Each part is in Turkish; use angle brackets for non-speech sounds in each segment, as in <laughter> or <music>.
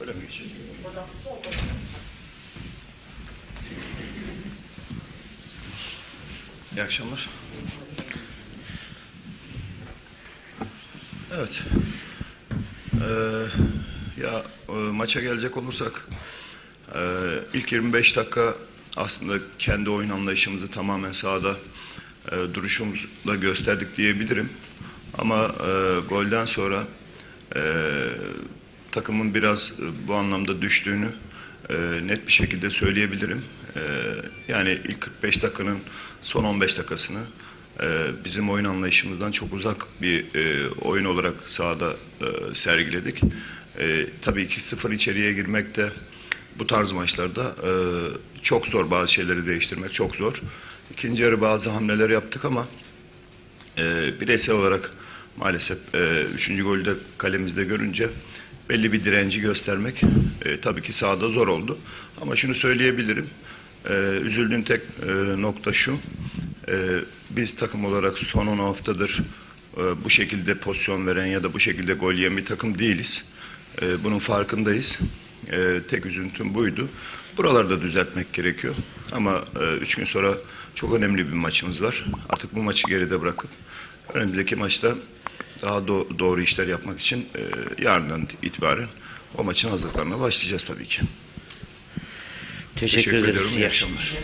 Öyle mi geçecek? İyi akşamlar. Evet. Ee, ya e, maça gelecek olursak e, ilk 25 dakika aslında kendi oyun anlayışımızı tamamen sahada e, duruşumuzla gösterdik diyebilirim. Ama e, golden sonra e, takımın biraz e, bu anlamda düştüğünü e, net bir şekilde söyleyebilirim. E, yani ilk 45 dakikanın son 15 dakikasını e, bizim oyun anlayışımızdan çok uzak bir e, oyun olarak sahada e, sergiledik. E, tabii ki sıfır içeriye girmek de bu tarz maçlarda e, çok zor bazı şeyleri değiştirmek çok zor. İkinci yarı bazı hamleler yaptık ama e, bireysel olarak maalesef e, üçüncü golü de kalemizde görünce belli bir direnci göstermek e, tabii ki sahada zor oldu. Ama şunu söyleyebilirim. E, üzüldüğüm tek e, nokta şu. E, biz takım olarak son 10 haftadır e, bu şekilde pozisyon veren ya da bu şekilde gol yiyen bir takım değiliz. E, bunun farkındayız. E, tek üzüntüm buydu. Buralarda düzeltmek gerekiyor. Ama e, üç gün sonra çok önemli bir maçımız var. Artık bu maçı geride bırakıp önümüzdeki maçta daha do- doğru işler yapmak için e, yarından itibaren o maçın hazırlıklarına başlayacağız tabii ki. Teşekkür, ediyorum. ederiz. İyi İyi akşamlar.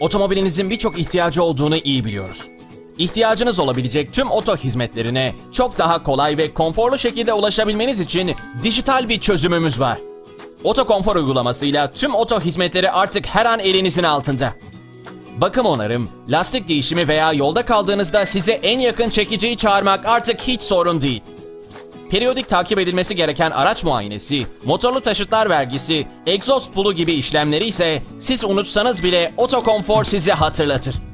Otomobilinizin birçok ihtiyacı olduğunu iyi biliyoruz. İhtiyacınız olabilecek tüm oto hizmetlerine çok daha kolay ve konforlu şekilde ulaşabilmeniz için dijital bir çözümümüz var. Oto Konfor uygulamasıyla tüm oto hizmetleri artık her an elinizin altında. Bakım onarım, lastik değişimi veya yolda kaldığınızda size en yakın çekiciyi çağırmak artık hiç sorun değil. Periyodik takip edilmesi gereken araç muayenesi, motorlu taşıtlar vergisi, egzoz pulu gibi işlemleri ise siz unutsanız bile Otokonfor size hatırlatır.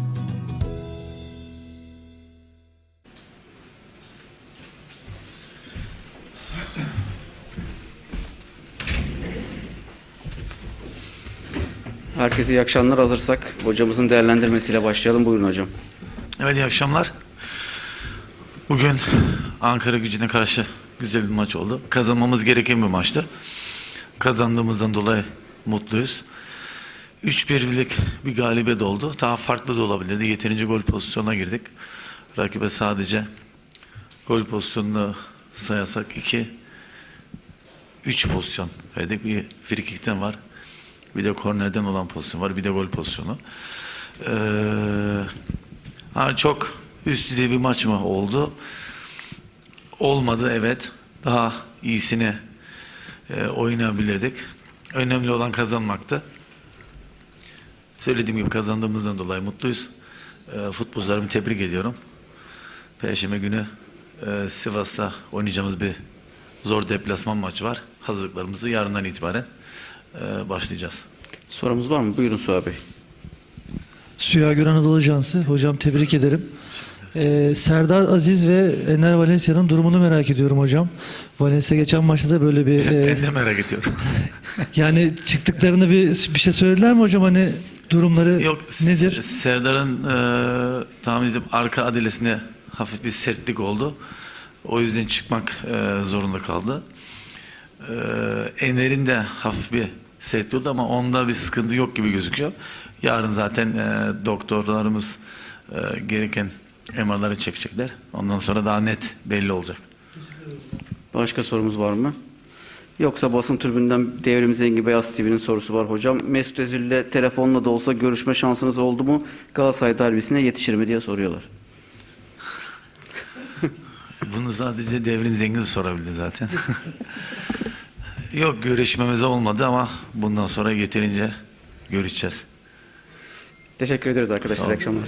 Herkese iyi akşamlar hazırsak hocamızın değerlendirmesiyle başlayalım. Buyurun hocam. Evet iyi akşamlar. Bugün Ankara gücüne karşı güzel bir maç oldu. Kazanmamız gereken bir maçtı. Kazandığımızdan dolayı mutluyuz. 3-1'lik bir galibiyet oldu. Daha farklı da olabilirdi. Yeterince gol pozisyonuna girdik. Rakibe sadece gol pozisyonunu sayasak 2 3 pozisyon verdik. Bir frikikten var. Bir de kornerden olan pozisyon var. Bir de gol pozisyonu. Ee, ha, çok üst düzey bir maç mı oldu? Olmadı evet. Daha iyisini e, oynayabilirdik. Önemli olan kazanmaktı. Söylediğim gibi kazandığımızdan dolayı mutluyuz. E, futbolcularımı tebrik ediyorum. Perşembe günü e, Sivas'ta oynayacağımız bir zor deplasman maçı var. Hazırlıklarımızı yarından itibaren e, başlayacağız. Sorumuz var mı? Buyurun Suha Bey. Suya Gören Anadolu Ajansı. Hocam tebrik ederim. Ee, Serdar Aziz ve Ener Valencia'nın durumunu merak ediyorum hocam. Valencia geçen maçta da böyle bir <laughs> e, Ben de merak ediyorum. <laughs> yani çıktıklarını bir bir şey söylediler mi hocam hani durumları Yok nedir? Serdar'ın e, tahmin edip arka adilesine hafif bir sertlik oldu. O yüzden çıkmak e, zorunda kaldı. E, Ener'in de hafif bir oldu ama onda bir sıkıntı yok gibi gözüküyor. Yarın zaten e, doktorlarımız e, gereken MR'ları çekecekler. Ondan sonra daha net belli olacak. Başka sorumuz var mı? Yoksa basın tribünden Devrim Zengi Beyaz TV'nin sorusu var hocam. Mesut Özil'le telefonla da olsa görüşme şansınız oldu mu? Galatasaray derbisine yetişir mi diye soruyorlar. <laughs> Bunu sadece Devrim Zengin sorabilir zaten. <laughs> Yok görüşmemiz olmadı ama bundan sonra yeterince görüşeceğiz. Teşekkür ediyoruz arkadaşlar. İyi akşamlar.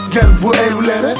gel bu evlere